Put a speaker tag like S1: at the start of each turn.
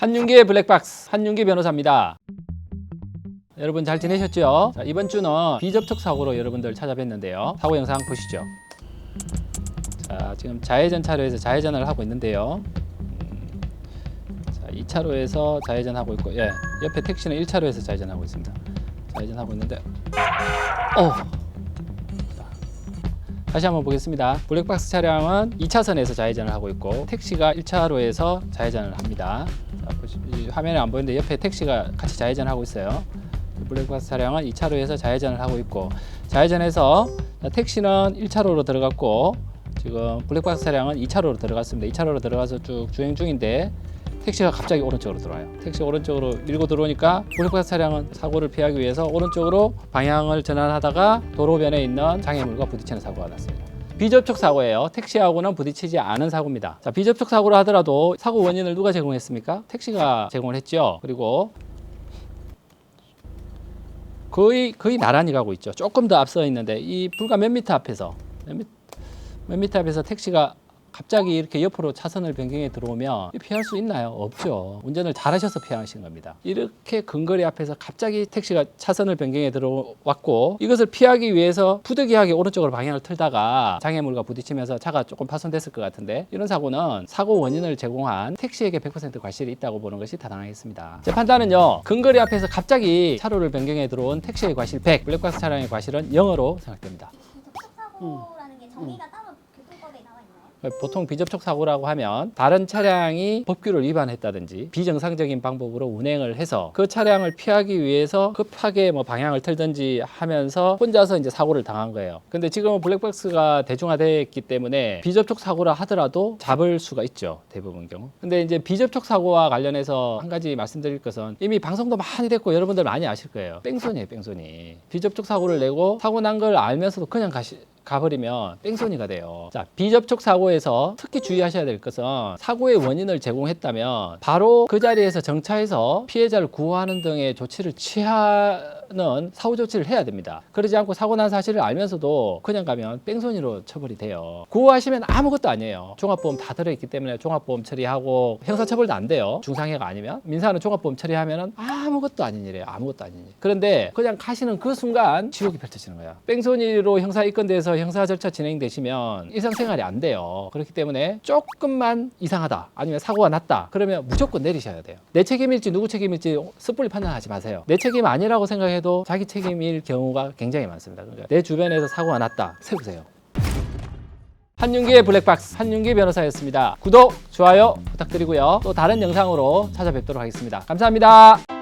S1: 한윤기의 블랙박스 한윤기 변호사입니다. 여러분 잘 지내셨죠? 자, 이번 주는 비접촉 사고로 여러분들 찾아뵀는데요. 사고 영상 보시죠. 자, 지금 좌회전 차로에서 좌회전을 하고 있는데요. 음, 자, 2차로에서 좌회전하고 있고, 예, 옆에 택시는 1차로에서 좌회전하고 있습니다. 좌회전하고 있는데, 어. 자, 다시 한번 보겠습니다. 블랙박스 차량은 2차선에서 좌회전을 하고 있고, 택시가 1차로에서 좌회전을 합니다. 화면에 안 보이는데 옆에 택시가 같이 좌회전하고 있어요. 블랙박스 차량은 2차로에서 좌회전을 하고 있고 좌회전해서 택시는 1차로로 들어갔고 지금 블랙박스 차량은 2차로로 들어갔습니다. 2차로로 들어가서 쭉 주행 중인데 택시가 갑자기 오른쪽으로 들어와요. 택시가 오른쪽으로 밀고 들어오니까 블랙박스 차량은 사고를 피하기 위해서 오른쪽으로 방향을 전환하다가 도로변에 있는 장애물과 부딪히는 사고가 났습니다. 비접촉 사고예요. 택시하고는 부딪히지 않은 사고입니다. 자, 비접촉 사고를 하더라도 사고 원인을 누가 제공했습니까? 택시가 제공을 했죠. 그리고 거의 거의 나란히 가고 있죠. 조금 더 앞서 있는데 이 불과 몇 미터 앞에서 몇, 미, 몇 미터 앞에서 택시가 갑자기 이렇게 옆으로 차선을 변경해 들어오면 피할 수 있나요? 없죠. 운전을 잘하셔서 피하신 겁니다. 이렇게 근거리 앞에서 갑자기 택시가 차선을 변경해 들어왔고 이것을 피하기 위해서 부득이하게 오른쪽으로 방향을 틀다가 장애물과 부딪히면서 차가 조금 파손됐을 것 같은데 이런 사고는 사고 원인을 제공한 택시에게 100% 과실이 있다고 보는 것이 타당하겠습니다. 제 판단은요. 근거리 앞에서 갑자기 차로를 변경해 들어온 택시의 과실 100, 블랙박스 차량의 과실은 0으로 생각됩니다.
S2: 사고라는 게 정의가 따로 교통법에 나와 있나요?
S1: 보통 비접촉 사고라고 하면 다른 차량이 법규를 위반했다든지 비정상적인 방법으로 운행을 해서 그 차량을 피하기 위해서 급하게 뭐 방향을 틀든지 하면서 혼자서 이제 사고를 당한 거예요. 근데 지금은 블랙박스가 대중화됐기 때문에 비접촉 사고라 하더라도 잡을 수가 있죠. 대부분 경우. 근데 이제 비접촉 사고와 관련해서 한 가지 말씀드릴 것은 이미 방송도 많이 됐고 여러분들 많이 아실 거예요. 뺑소니예요, 뺑소니. 비접촉 사고를 내고 사고 난 걸 알면서도 그냥 가시 가버리면 뺑소니가 돼요. 자, 비접촉 사고에서 특히 주의하셔야 될 것은 사고의 원인을 제공했다면 바로 그 자리에서 정차해서 피해자를 구호하는 등의 조치를 취하는 사후 조치를 해야 됩니다. 그러지 않고 사고 난 사실을 알면서도 그냥 가면 뺑소니로 처벌이 돼요. 구호하시면 아무것도 아니에요. 종합보험 다 들어있기 때문에 종합보험 처리하고 형사처벌도 안 돼요. 중상해가 아니면 민사는 종합보험 처리하면 아무것도 아닌 일이에요. 아무것도 아닌 일. 그런데 그냥 가시는 그 순간 지옥이 펼쳐지는 거예요. 뺑소니로 형사 입건돼서 형사 절차 진행되시면 일상생활이 안 돼요. 그렇기 때문에 조금만 이상하다 아니면 사고가 났다 그러면 무조건 내리셔야 돼요. 내 책임일지 누구 책임일지 섣불리 판단하지 마세요. 내 책임 아니라고 생각해도 자기 책임일 경우가 굉장히 많습니다. 그러니까 내 주변에서 사고가 났다 세우세요. 한윤기의 블랙박스 한윤기 변호사였습니다. 구독, 좋아요 부탁드리고요. 또 다른 영상으로 찾아뵙도록 하겠습니다. 감사합니다.